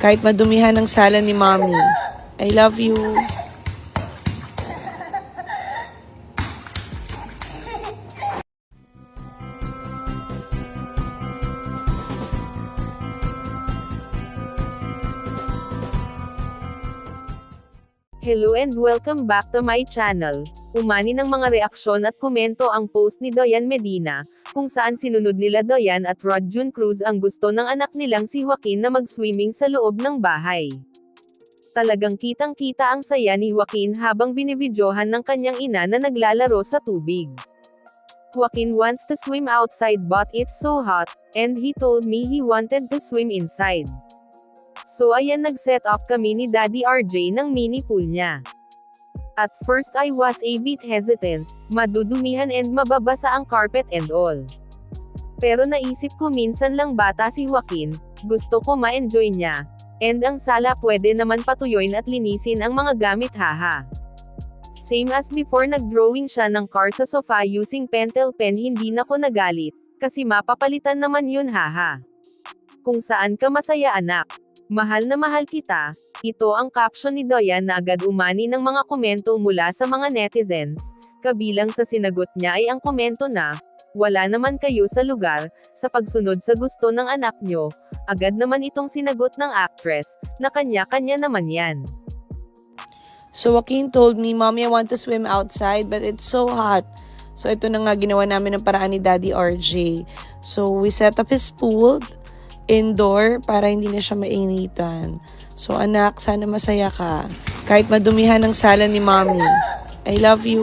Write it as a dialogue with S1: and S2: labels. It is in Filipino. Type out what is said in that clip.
S1: Kahit madumihan ng sala ni mommy. I love you.
S2: Hello and welcome back to my channel. Umani ng mga reaksyon at komento ang post ni Doyan Medina, kung saan sinunod nila Doyan at Rod Jun Cruz ang gusto ng anak nilang si Joaquin na mag-swimming sa loob ng bahay. Talagang kitang-kita ang saya ni Joaquin habang binibidyohan ng kanyang ina na naglalaro sa tubig. Joaquin wants to swim outside but it's so hot, and he told me he wanted to swim inside. So ayan nag-set up kami ni Daddy RJ ng mini pool niya. At first I was a bit hesitant, madudumihan and mababasa ang carpet and all. Pero naisip ko minsan lang bata si Joaquin, gusto ko ma-enjoy niya. And ang sala pwede naman patuyoin at linisin ang mga gamit haha. Same as before nag-drawing siya ng car sa sofa using pentel pen hindi na ko nagalit, kasi mapapalitan naman yun haha. Kung saan ka masaya anak. Mahal na mahal kita, ito ang caption ni Doyan na agad umani ng mga komento mula sa mga netizens, kabilang sa sinagot niya ay ang komento na, wala naman kayo sa lugar, sa pagsunod sa gusto ng anak nyo, agad naman itong sinagot ng actress, na kanya-kanya naman yan.
S1: So Joaquin told me, Mommy, I want to swim outside, but it's so hot. So ito na nga ginawa namin ng paraan ni Daddy RJ. So we set up his pool indoor para hindi na siya mainitan. So anak, sana masaya ka. Kahit madumihan ng sala ni Mommy. I love you.